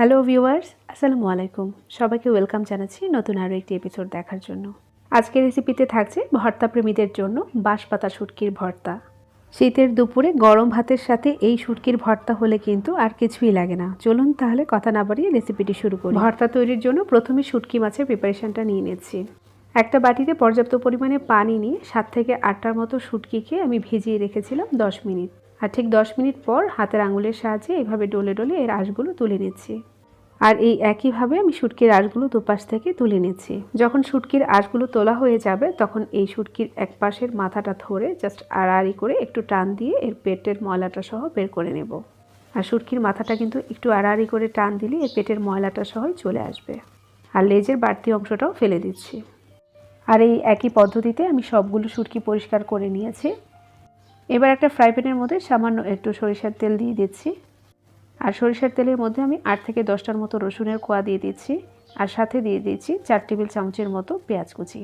Hello viewers আসসালামু আলাইকুম সবাইকে ওয়েলকাম জানাচ্ছি নতুন আরও একটি এপিসোড দেখার জন্য। আজকের রেসিপিতে থাকছে ভর্তা প্রেমীদের জন্য বাঁশপাতা শুটকির ভর্তা। শীতের দুপুরে গরম ভাতের সাথে এই শুটকির ভর্তা হলে কিন্তু আর কিছুই লাগে না। চলুন তাহলে কথা না বাড়িয়ে রেসিপিটি শুরু করি। ভর্তা তৈরির জন্য প্রথমে শুটকি মাছের প্রিপারেশনটা নিয়ে নিচ্ছি। একটা বাটিতে পর্যাপ্ত পরিমাণে পানি নিয়ে সাত থেকে আটটার মতো শুটকিকে আমি ভিজিয়ে রেখেছিলাম দশ মিনিট। আর ঠিক দশ মিনিট পর হাতের আঙুলের সাহায্যে এভাবে ডলে ডলে এর আঁশগুলো তুলে নিচ্ছি। আর এই একইভাবে আমি শুটকির আঁশগুলো দুপাশ থেকে তুলে নিচ্ছি। যখন শুটকির আঁশগুলো তোলা হয়ে যাবে, তখন এই শুটকির এক পাশের মাথাটা ধরে জাস্ট আড়াআড়ি করে একটু টান দিয়ে এর পেটের ময়লাটা সহ বের করে নেব। আর শুটকির মাথাটা কিন্তু একটু আড়াআড়ি করে টান দিলে এর পেটের ময়লাটা সহই চলে আসবে। আর লেজের বাড়তি অংশটাও ফেলে দিচ্ছি। আর এই একই পদ্ধতিতে আমি সবগুলো শুটকি পরিষ্কার করে নিয়েছি। এবার একটা ফ্রাই প্যানের মধ্যে সামান্য একটু সরিষার তেল দিয়ে দিচ্ছি। আর সরিষার তেলের মধ্যে আমি আট থেকে দশটার মতো রসুনের কোয়া দিয়ে দিচ্ছি। আর সাথে দিয়ে দিচ্ছি চার টেবিল চামচের মতো পেঁয়াজ কুচি।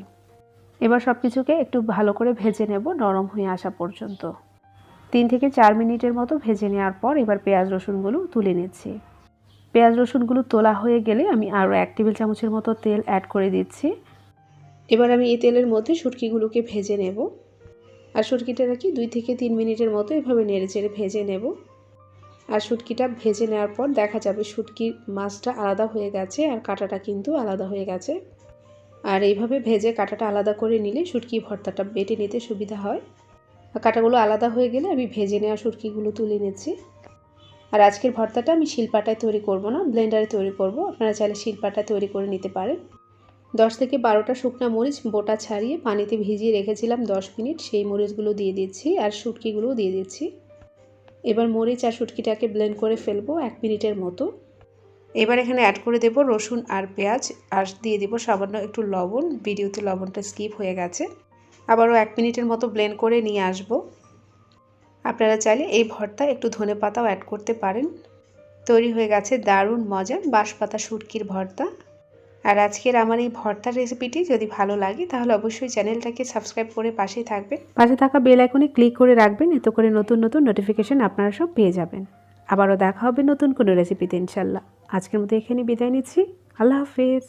এবার সব কিছুকে একটু ভালো করে ভেজে নেব নরম হয়ে আসা পর্যন্ত। তিন থেকে চার মিনিটের মতো ভেজে নেওয়ার পর এবার পেঁয়াজ রসুনগুলো তুলে নিচ্ছি। পেঁয়াজ রসুনগুলো তোলা হয়ে গেলে আমি আরও এক টেবিল চামচের মতো তেল অ্যাড করে দিচ্ছি। এবার আমি এই তেলের মধ্যে শুটকিগুলোকে ভেজে নেব। আর শুটকিটা রাখি দুই থেকে তিন মিনিটের মতো এভাবে নেড়ে চেড়ে ভেজে নেব। আর শুটকিটা ভেজে নেওয়ার পর দেখা যাবে শুটকির মাছটা আলাদা হয়ে গেছে আর কাঁটাটা কিন্তু আলাদা হয়ে গেছে। আর এইভাবে ভেজে কাঁটাটা আলাদা করে নিলে শুটকি ভর্তাটা বেটে নিতে সুবিধা হয়। আর কাঁটাগুলো আলাদা হয়ে গেলে আমি ভেজে নেওয়া শুটকিগুলো তুলে নিচ্ছি। আর আজকের ভর্তাটা আমি শিলপাটায় তৈরি করব না, ব্লেন্ডারে তৈরি করব। আপনারা চাইলে শিলপাটায় তৈরি করে নিতে পারেন। দশ থেকে বারোটা শুকনা মরিচ বোটা ছাড়িয়ে পানিতে ভিজিয়ে রেখেছিলাম দশ মিনিট। সেই মরিচগুলো দিয়ে দিচ্ছি আর শুটকিগুলোও দিয়ে দিচ্ছি। এবার মরিচ আর শুটকিটাকে ব্লেন্ড করে ফেলব এক মিনিটের মতো। এবার এখানে অ্যাড করে দেব রসুন আর পেঁয়াজ, আর দিয়ে দিব সামান্য একটু লবণ। ভিডিওতে লবণটা স্কিপ হয়ে গেছে। আবারও এক মিনিটের মতো ব্লেন্ড করে নিয়ে আসব। আপনারা চাইলে এই ভর্তা একটু ধনে পাতাও অ্যাড করতে পারেন। তৈরি হয়ে গেছে দারুণ মজার বাঁশপাতা শুটকির ভর্তা। আর আজকের আমার এই ভর্তার রেসিপিটি যদি ভালো লাগে, তাহলে অবশ্যই চ্যানেলটাকে সাবস্ক্রাইব করে পাশেই থাকবেন। পাশে থাকা বেল আইকনে ক্লিক করে রাখবেন, এতে করে নতুন নতুন নোটিফিকেশন আপনারা সব পেয়ে যাবেন। আবারও দেখা হবে নতুন কোনো রেসিপিতে ইনশাল্লাহ। আজকের মতো এখানে বিদায় নিচ্ছি। আল্লাহ হাফেজ।